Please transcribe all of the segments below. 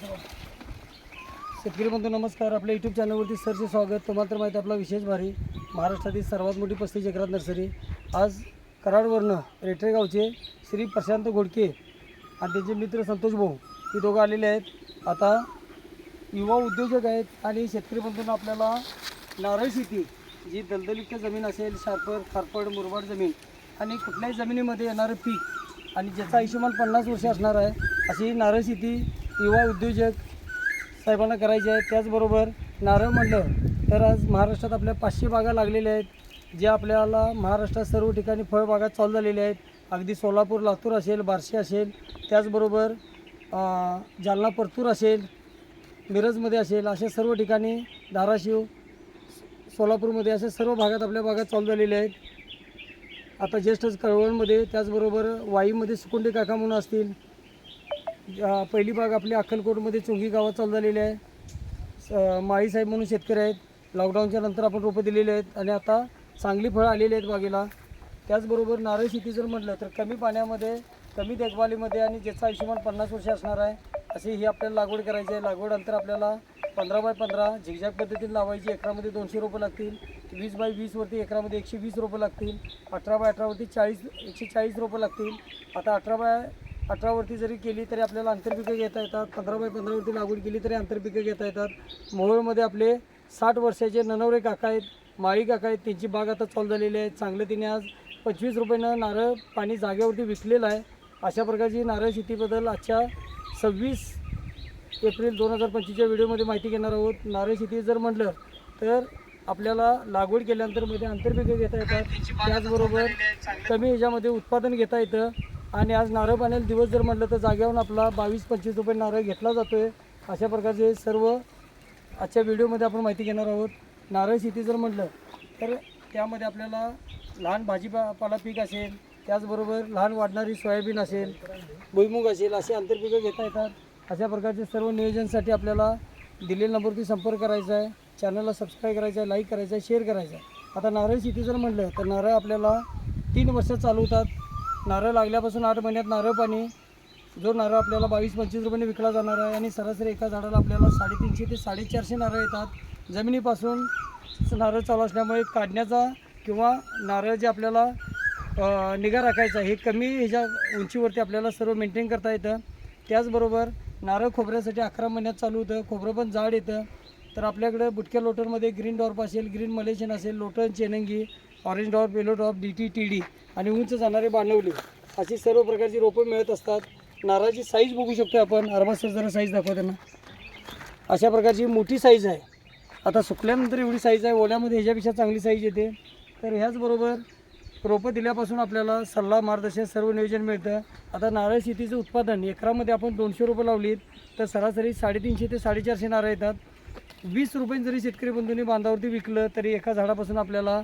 शेतकरी बंधू नमस्कार. आपल्या यूट्यूब चॅनलवरती सरचे स्वागत. तुम्हाला तर माहिती आपला विशेष भारी महाराष्ट्रातील सर्वात मोठी पस्तीस एकरात नर्सरी. आज कराडवरनं रेटरे गावचे श्री प्रशांत घोडके आणि त्यांचे मित्र संतोष भाऊ हे दोघं आलेले आहेत. आता युवा उद्योजक आहेत आणि शेतकरी बंधूंना आपल्याला नारळ शेती जी दलदलयुक्त जमीन असेल शारपड खारपड मुरबाड जमीन आणि कुठल्याही जमिनीमध्ये येणारं पीक आणि ज्याचा आयुष्यमान पन्नास वर्ष असणार आहे अशी नारळ शेती युवा उद्योजक साहेबांना करायचे आहे त्याचबरोबर नारळ म्हणलं तर आज महाराष्ट्रात आपल्या पाचशे बागा लागलेल्या आहेत जे आपल्याला महाराष्ट्रात सर्व ठिकाणी फळबागा चालू झालेल्या आहेत. अगदी सोलापूर लातूर असेल बार्शी असेल त्याचबरोबर जालना परतूर असेल मिरजमध्ये असेल अशा सर्व ठिकाणी धाराशिव सोलापूरमध्ये अशा सर्व भागात आपल्या भागात चालू झालेल्या आहेत. आता ज्येष्ठच कळवणमध्ये त्याचबरोबर वाईमध्ये सुकुंडे काका म्हणून असतील पहिली बाग आपली अक्कलकोटमध्ये चुंगी गावात चालू झालेली आहे. स- माळीसाहेब म्हणून शेतकरी आहेत. लॉकडाऊनच्या नंतर आपण रोपं दिलेली आहेत आणि आता चांगली फळं आलेली आहेत बागेला. त्याचबरोबर नारळ शेती जर म्हटलं तर कमी पाण्यामध्ये कमी देखभालीमध्ये आणि ज्याचं आयुष्यमान पन्नास वर्ष असणार आहे अशी ही आपल्याला लागवड करायची आहे. लागवड अंतर आपल्याला पंधरा बाय पंधरा झिगझॅग पद्धतीने लावायची. एकरामध्ये दोनशे रोपं लागतील. वीस बाय वीसवरती एकरामध्ये एकशे वीस रोपं लागतील. अठरा बाय अठरावरती चाळीस एकशे चाळीस रोपं लागतील. आता अठरा बाय अठरावरती जरी केली तरी आपल्याला आंतरपिकं घेता येतात. पंधरा बाय पंधरावरती लागवड केली तरी आंतरपिकं घेता येतात. मोहोळमध्ये आपले साठ वर्षाचे ननवरे काका आहेत माळी काका आहेत त्यांची बाग आता चालू झालेली आहे. चांगलं तिने आज पंचवीस रुपयानं नारळ पाणी जागेवरती विकलेलं आहे. अशा प्रकारची नारळ शेतीबद्दल आजच्या सव्वीस एप्रिल दोन हजार पंचवीसच्या व्हिडिओमध्ये माहिती घेणार आहोत. नारळ शेती जर म्हटलं तर आपल्याला लागवड केल्यानंतरमध्ये आंतरपिकं घेता येतात. त्याचबरोबर कमी ह्याच्यामध्ये उत्पादन घेता येतं. आणि आज नारळ पाण्याला दिवस जर म्हटलं तर जाग्यावरून आपला बावीस पंचवीस रुपये नारळ घेतला जातो आहे अशा प्रकारचे सर्व आजच्या व्हिडिओमध्ये आपण माहिती घेणार आहोत. नारळ शेती जर म्हटलं तर त्यामध्ये आपल्याला लहान भाजीपा पाला पीक असेल त्याचबरोबर लहान वाढणारी सोयाबीन असेल भुईमुग असेल असे आंतरपिकं घेता येतात. अशा प्रकारचे सर्व नियोजनसाठी आपल्याला दिलेल्या नंबरवरती संपर्क करायचा आहे. चॅनलला सबस्क्राईब करायचं आहे लाईक करायचं आहे शेअर करायचं आहे. आता नारळ शेती जर म्हटलं तर नारळ आपल्याला तीन वर्ष चालवतात. नारळ लागल्यापासून आठ महिन्यात नारळ पाणी जो नारळ आपल्याला बावीस पंचवीस रुपयाने विकला जाणार आहे आणि सरासरी एका झाडाला आपल्याला साडेतीनशे ते साडेचारशे नारळ येतात. जमिनीपासून नारळ चालू असल्यामुळे काढण्याचा किंवा नारळ जे आपल्याला निगा राखायचा हे कमी ह्याच्या उंचीवरती आपल्याला सर्व मेंटेन करता येतं. त्याचबरोबर नारळ खोबऱ्यासाठी अकरा महिन्यात चालू होतं खोबरं पण जाड येतं. तर आपल्याकडे बुटक्या लोटरमध्ये ग्रीन डॉर्प असेल ग्रीन मलेशियन असेल Lotan चेनंगी orange dwarf yellow dwarf D T T D. आणि उंच जाणारे बांधवली अशी सर्व प्रकारची रोपं मिळत असतात. नारळाची साईज बघू शकतो आपण. अरबा सर जरा साईज दाखवा त्यांना. अशा प्रकारची मोठी साईज आहे. आता सुकल्यानंतर एवढी साईज आहे. ओल्यामध्ये ह्याच्यापेक्षा चांगली साईज येते. तर ह्याचबरोबर रोपं दिल्यापासून आपल्याला सल्ला मार्गदर्शन सर्व नियोजन मिळतं. आता नारळ शेतीचं उत्पादन एकरामध्ये आपण दोनशे रोपं लावलीत तर सरासरी साडेतीनशे ते साडेचारशे नारळ येतात. वीस रुपये जरी शेतकरी बंधूंनी बांधावरती विकलं तरी एका झाडापासून आपल्याला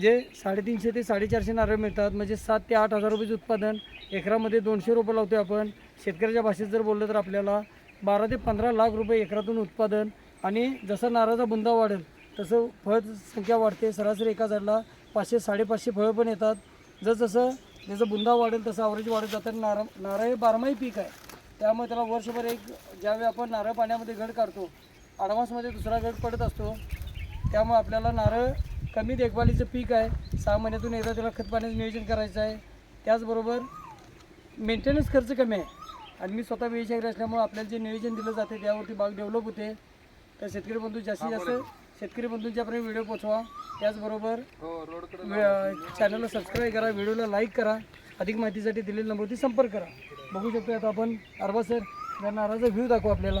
जे साडेतीनशे ते साडेचारशे नारळ मिळतात म्हणजे सात ते आठ हजार रुपयेचं उत्पादन एकरामध्ये दोनशे रुपये लावतो आपण. शेतकऱ्याच्या भाषेत जर बोललं तर आपल्याला बारा ते पंधरा लाख रुपये एकरातून उत्पादन आणि जसं नारळाचा बुंदा वाढेल तसं फळ संख्या वाढते. सरासरी एका झाडाला पाचशे साडेपाचशे फळं पण येतात. जसजसं जसं बुंदा वाढेल तसं आवरेज वाढत जातं. नारळ नारळ हे बारमाही पीक आहे. त्यामुळे त्याला वर्षभर एक ज्यावेळी आपण नारळ पाण्यामध्ये घड काढतो अडवान्समध्ये दुसरा घड पडत असतो त्यामुळे आपल्याला नारळ कमी देखभालीचं पीक आहे. सहा महिन्यातून एकदा त्याला खत पाण्याचं नियोजन करायचं आहे. त्याचबरोबर मेंटेनन्स खर्च कमी आहे. आणि मी स्वतः वेळशाहीर असल्यामुळे आपल्याला जे नियोजन दिलं जाते त्यावरती बाग डेव्हलप होते. तर शेतकरी बंधू जास्तीत जास्त शेतकरी बंधूंच्यापर्यंत व्हिडिओ पोचवा त्याचबरोबर चॅनलला सबस्क्राईब करा व्हिडिओला लाईक करा. अधिक माहितीसाठी दिलेल्या नंबरवरती संपर्क करा. बघू शकतो आता आपण अरबा सर या नाराचा व्ह्यू दाखवू आपल्याला.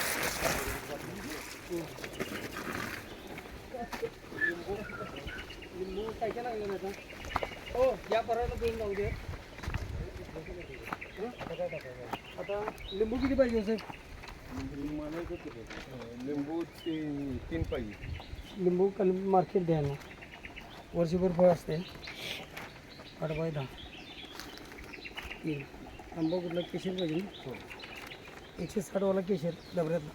काय काय लागलं आता हो या पराला दोन जाऊ दे. हं? आता लिंबू किती पाहिजे हो साहेब? लिंबू तीन तीन पाहिजे. लिंबू कल मार्केट द्यायला वर्षभर फळ असते. आठ बाय दहा. तीन. आंबा कुठला? केशर पाहिजे ना? एकशे साठवाला केशर डबऱ्यातला.